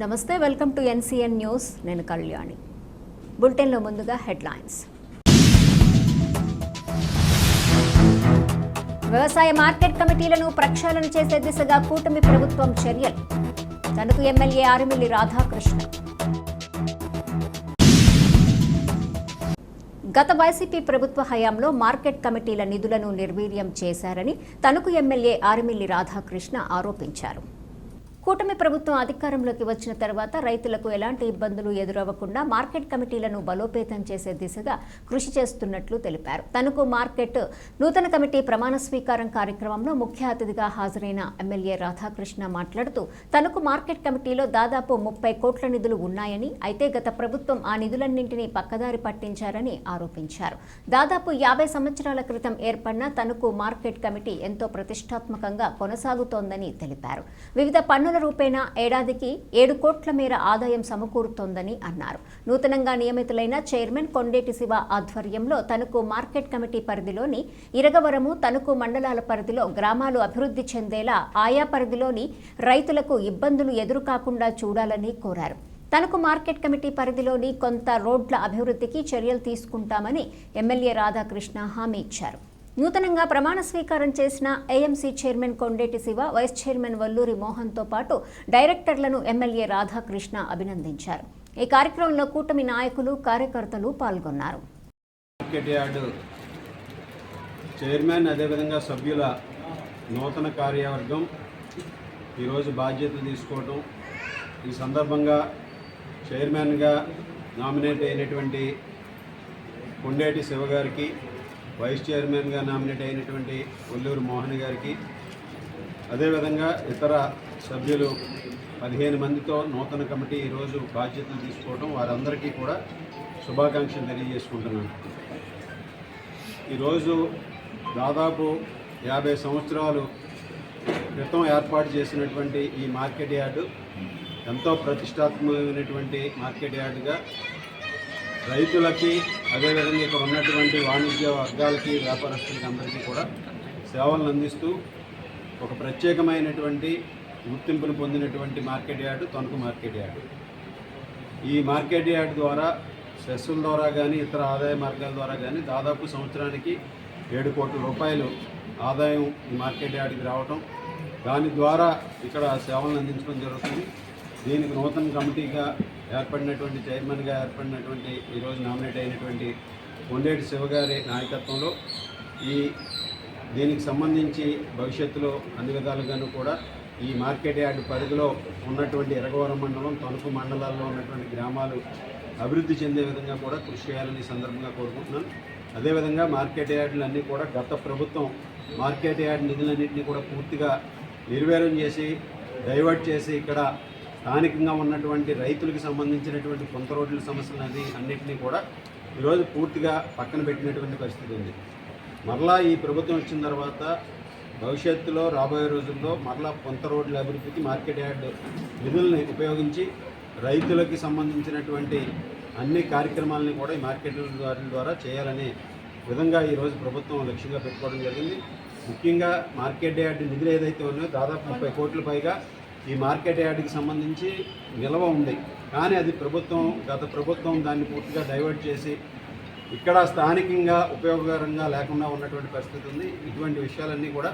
నమస్తే welcome to NCN news. నేను కళ్యాణి. బులెటిన్లో ముందుగా హెడ్లైన్స్. వ్యవసాయ మార్కెట్ కమిటీలను ప్రక్షాళన చేసే దిశగా కూటమి ప్రభుత్వం చర్యలు. తణుకు ఎమ్మెల్యే ఆరిమిల్లి రాధాకృష్ణ. గత వైసీపీ ప్రభుత్వ హయాంలో మార్కెట్ కమిటీల నిధులను నిర్వీర్యం చేశారని తణుకు ఎమ్మెల్యే ఆరిమిల్లి రాధాకృష్ణ ఆరోపించారు. కూటమి ప్రభుత్వం అధికారంలోకి వచ్చిన తర్వాత రైతులకు ఎలాంటి ఇబ్బందులు ఎదురవ్వకుండా మార్కెట్ కమిటీలను బలోపేతం చేసే దిశగా కృషి చేస్తున్నట్లు తెలిపారు. తణుకు మార్కెట్ నూతన కమిటీ ప్రమాణ స్వీకారం కార్యక్రమంలో ముఖ్య అతిథిగా హాజరైన ఎమ్మెల్యే రాధాకృష్ణ మాట్లాడుతూ తణుకు మార్కెట్ కమిటీలో దాదాపు ముప్పై కోట్ల నిధులు ఉన్నాయని అయితే గత ప్రభుత్వం ఆ నిధులన్నింటినీ పక్కదారి పట్టించారని ఆరోపించారు. దాదాపు యాభై సంవత్సరాల క్రితం ఏర్పడిన తణుకు మార్కెట్ కమిటీ ఎంతో ప్రతిష్టాత్మకంగా కొనసాగుతోందని తెలిపారు. వివిధ పన్ను పన్నుల రూపేణా ఏడాదికి ఏడు కోట్ల మేర ఆదాయం సమకూరుతోందని అన్నారు. నూతనంగా నియమితులైన చైర్మన్ కొండేటి శివ ఆధ్వర్యంలో తనకు మార్కెట్ కమిటీ పరిధిలోని ఇరగవరము తణుకు మండలాల పరిధిలో గ్రామాలు అభివృద్ధి చెందేలా ఆయా పరిధిలోని రైతులకు ఇబ్బందులు ఎదురుకాకుండా చూడాలని కోరారు. తనకు మార్కెట్ కమిటీ పరిధిలోని కొంత రోడ్ల అభివృద్ధికి చర్యలు తీసుకుంటామని ఎమ్మెల్యే రాధాకృష్ణ హామీ ఇచ్చారు. నూతనంగా ప్రమాణ స్వీకారం చేసిన AMC chairman Kondeti Siva vice chairman Valluri మోహన్తో పాటు డైరెక్టర్లను ఎమ్మెల్యే రాధాకృష్ణ అభినందించారు. ఈ కార్యక్రమంలో కూటమి నాయకులు కార్యకర్తలు పాల్గొన్నారు. చైర్మన్ అదేవిధంగా సభ్యుల నూతన కార్యవర్గం ఈరోజు బాధ్యతలు తీసుకోవటం ఈ సందర్భంగా చైర్మన్గా నామినేట్ అయినటువంటి కొండేటి శివగారికి వైస్ చైర్మన్గా నామినేట్ అయినటువంటి ఒల్లూరు మోహన్ గారికి. అదేవిధంగా ఇతర సభ్యులు పదిహేను మందితో నూతన కమిటీ ఈరోజు బాధ్యతలు తీసుకోవడం వారందరికీ కూడా శుభాకాంక్షలు తెలియజేసుకుంటున్నాను. ఈరోజు దాదాపు యాభై సంవత్సరాలు క్రితం ఏర్పాటు చేసినటువంటి ఈ మార్కెట్ యార్డు ఎంతో ప్రతిష్టాత్మకమైనటువంటి మార్కెట్ యార్డుగా రైతులకి అదేవిధంగా ఇక్కడ ఉన్నటువంటి వాణిజ్య వర్గాలకి వ్యాపారస్తులకి అందరికీ కూడా సేవలను అందిస్తూ ఒక ప్రత్యేకమైనటువంటి గుర్తింపును పొందినటువంటి market yard Tanuku market yard. ఈ మార్కెట్ యార్డ్ ద్వారా సెస్సుల ద్వారా కానీ ఇతర ఆదాయ మార్గాల ద్వారా కానీ దాదాపు సంవత్సరానికి ఏడు కోట్ల రూపాయలు ఆదాయం ఈ మార్కెట్ యార్డ్కి రావటం దాని ద్వారా ఇక్కడ సేవలను అందించడం జరుగుతుంది. దీనికి నూతన కమిటీగా ఏర్పడినటువంటి చైర్మన్గా ఏర్పడినటువంటి ఈరోజు నామినేట్ అయినటువంటి కొండేటి శివగారి నాయకత్వంలో ఈ దీనికి సంబంధించి భవిష్యత్తులో అన్ని విధాలుగాను కూడా ఈ మార్కెట్ యార్డ్ పరిధిలో ఉన్నటువంటి ఎరగవరం మండలం తణుకు మండలాల్లో ఉన్నటువంటి గ్రామాలు అభివృద్ధి చెందే విధంగా కూడా కృషి చేయాలని సందర్భంగా కోరుకుంటున్నాను. అదేవిధంగా మార్కెట్ యార్డులు అన్నీ కూడా గత ప్రభుత్వం మార్కెట్ యార్డ్ నిధులన్నింటినీ కూడా పూర్తిగా నిర్వీర్యం చేసి డైవర్ట్ చేసి ఇక్కడ స్థానికంగా ఉన్నటువంటి రైతులకు సంబంధించినటువంటి కొంత రోడ్ల సమస్యలు అది అన్నింటినీ కూడా ఈరోజు పూర్తిగా పక్కన పెట్టినటువంటి పరిస్థితి ఉంది. మరలా ఈ ప్రభుత్వం వచ్చిన తర్వాత భవిష్యత్తులో రాబోయే రోజుల్లో మరలా కొంత రోడ్ల అభివృద్ధికి మార్కెట్ యార్డ్ నిధుల్ని ఉపయోగించి రైతులకి సంబంధించినటువంటి అన్ని కార్యక్రమాలని కూడా ఈ మార్కెట్ వాటి ద్వారా చేయాలనే విధంగా ఈరోజు ప్రభుత్వం లక్ష్యంగా పెట్టుకోవడం జరిగింది. ముఖ్యంగా మార్కెట్ యార్డ్ నిధులు ఏదైతే ఉన్నాయో దాదాపు ముప్పై కోట్ల పైగా ఈ మార్కెట్ యార్డ్కి సంబంధించి నిల్వ ఉంది. కానీ అది ప్రభుత్వం గత ప్రభుత్వం దాన్ని పూర్తిగా డైవర్ట్ చేసి ఇక్కడ స్థానికంగా ఉపయోగకరంగా లేకుండా ఉన్నటువంటి పరిస్థితి ఉంది. ఇటువంటి విషయాలన్నీ కూడా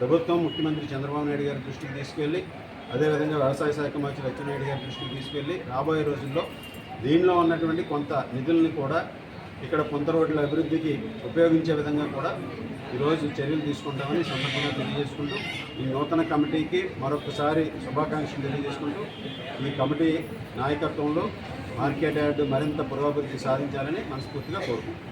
ప్రభుత్వం ముఖ్యమంత్రి చంద్రబాబు నాయుడు గారి దృష్టికి తీసుకెళ్ళి అదేవిధంగా వ్యవసాయ శాఖ మంత్రి లక్ష్మీనాయుడు గారి దృష్టికి తీసుకెళ్ళి రాబోయే రోజుల్లో దీనిలో ఉన్నటువంటి కొంత నిధుల్ని కూడా ఇక్కడ కొంత రోడ్ల అభివృద్ధికి ఉపయోగించే విధంగా కూడా ఈరోజు చర్యలు తీసుకుంటామని సందర్భంగా తెలియజేసుకుంటూ ఈ నూతన కమిటీకి మరొకసారి శుభాకాంక్షలు తెలియజేసుకుంటూ ఈ కమిటీ నాయకత్వంలో మార్కెట్ యార్డు మరింత పురోభివృద్ధి సాధించాలని మనస్ఫూర్తిగా కోరుకుంటున్నాం.